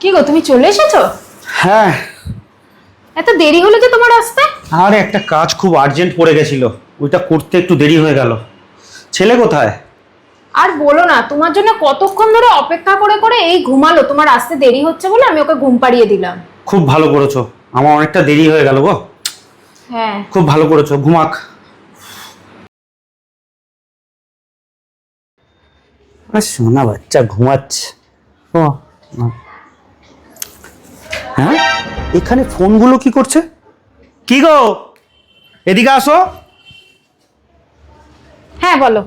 কি গো তুমি চলে এসেছ? হ্যাঁ। এত দেরি হলো যে তোমার আসতে আর একটা কাজ খুব আর্জেন্ট পড়ে গেছিল। ওইটা করতে একটু দেরি হয়ে গেল। ছেলে কোথায়? আর বলো না তোমার জন্য কতক্ষণ ধরে অপেক্ষা করে করে এই ঘুমালো। তোমার আসতে দেরি হচ্ছে বলে আমি ওকে ঘুম পাড়িয়ে দিলাম। খুব ভালো করেছ। আমার অনেকটা দেরি হয়ে গেল গো। হ্যাঁ। খুব ভালো করেছ ঘুমাক। আর সোনা বাচ্চা ঘুমাচ্ছে। ও। হ্যাঁ? এখানে ফোনগুলো কি করছে? কি গো? এদিকে আসো। হ্যাঁ বলো।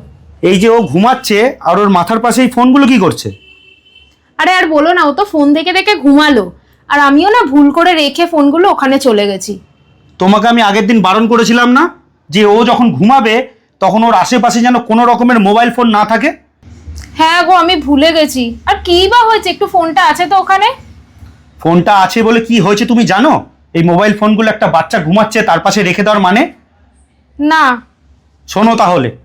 এই যে ও ঘুমাচ্ছে আর ওর মাথার পাশে এই ফোনগুলো কি করছে? আরে আর বলো না ও তো ফোন দেখে দেখে ঘুমালো। আর আমিও না ভুল করে রেখে ফোনগুলো ওখানে চলে গেছি। তোমাকে আমি আগের দিন বারণ করেছিলাম না? যে ও যখন ঘুমাবে তখন ওর আশেপাশে যেন কোনো রকমের মোবাইল ফোন না থাকে? হ্যাঁ গো আমি ভুলে গেছি। আর কি বা হয়েছে? একটু ফোনটা আছে তো ওখানে? ফোনটা আছে বলে কি হয়েছে তুমি জানো? এই মোবাইল ফোনগুলো একটা বাচ্চা ঘুমাচ্ছে তার পাশে রেখে দেওয়ার মানে? না। শোনো তাহলে।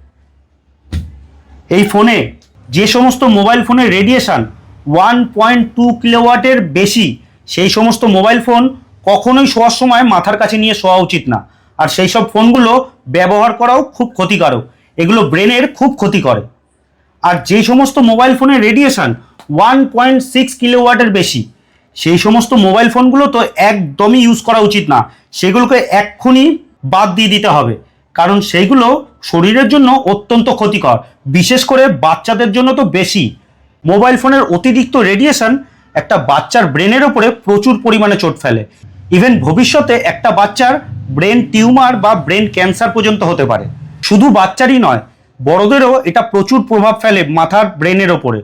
এই ফোনে যে সমস্ত মোবাইল ফোনের রেডিয়েশন ওয়ান পয়েন্ট টু কিলোওয়াটের বেশি সেই সমস্ত মোবাইল ফোন কখনোই শোয়ার সময় মাথার কাছে নিয়ে শোয়া উচিত না। আর সেই সব ফোনগুলো ব্যবহার করাও খুব ক্ষতিকারক। এগুলো ব্রেনের খুব ক্ষতি করে। আর যে সমস্ত মোবাইল ফোনের রেডিয়েশন ওয়ান পয়েন্ট সিক্স কিলোওয়াটের বেশি সেই সমস্ত মোবাইল ফোনগুলো তো একদমই ইউজ করা উচিত না। সেগুলোকে এক্ষুনি বাদ দিয়ে দিতে হবে। কারণ সেইগুলো শরীরের জন্য অত্যন্ত ক্ষতিকর। বিশেষ করে বাচ্চাদের জন্য তো বেশি। মোবাইল ফোনের অতিরিক্ত রেডিয়েশন একটা বাচ্চার ব্রেনের ওপরে প্রচুর পরিমাণে চোট ফেলে। ইভেন ভবিষ্যতে একটা বাচ্চার ব্রেন টিউমার বা ব্রেন ক্যান্সার পর্যন্ত হতে পারে। শুধু বাচ্চারই নয়, বড়দেরও এটা প্রচুর প্রভাব ফেলে মাথার ব্রেনের ওপরে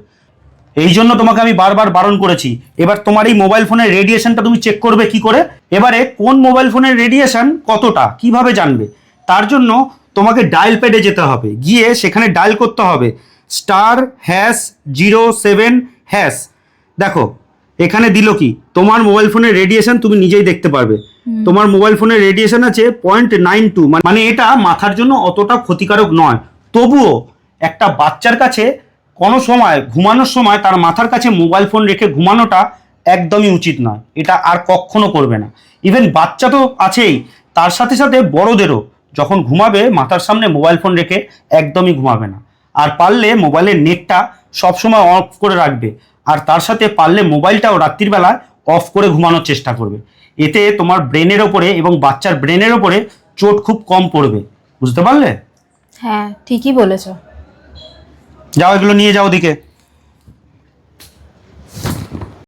এই জন্য তোমাকে আমি বারবার বারণ করেছি। এবার তোমার এই মোবাইল ফোনের রেডিয়েশনটা তুমি চেক করবে কি করে? এবারে কোন মোবাইল ফোনের রেডিয়েশন কতটা? কীভাবে জানবে? তার জন্য তোমাকে ডায়াল প্যাডে যেতে হবে। গিয়ে সেখানে ডায়াল করতে হবে। Star hash zero seven hash দেখো এখানে দিল কি? তোমার মোবাইল ফোনের রেডিয়েশন তুমি নিজেই দেখতে পারবে। তোমার মোবাইল ফোনের রেডিয়েশন আছে পয়েন্ট নাইন টু মানে এটা মাথার জন্য অতটা ক্ষতিকারক নয়। তবুও একটা বাচ্চার কাছে কোনো সময়, ঘুমানোর সময় তার মাথার কাছে মোবাইল ফোন রেখে ঘুমানোটা একদমই উচিত নয়। এটা আর কখনো করবে না। ইভেন বাচ্চা তো আছেই, তার সাথে সাথে বড়দেরও যখন ঘুমাবে, মাথার সামনে মোবাইল ফোন রেখে একদমই ঘুমাবে না। আর পারলে মোবাইলের নেটটা সবসময় অফ করে রাখবে। আর তার সাথে পারলে মোবাইলটাও রাত্রিবেলায় অফ করে ঘুমানোর চেষ্টা করবে। এতে তোমার ব্রেনের ওপরে এবং বাচ্চার ব্রেনের ওপরে চোট খুব কম পড়বে। বুঝতে পারলে? হ্যাঁ ঠিকই বলেছ। যাও এগুলো নিয়ে যাও ওদিকে।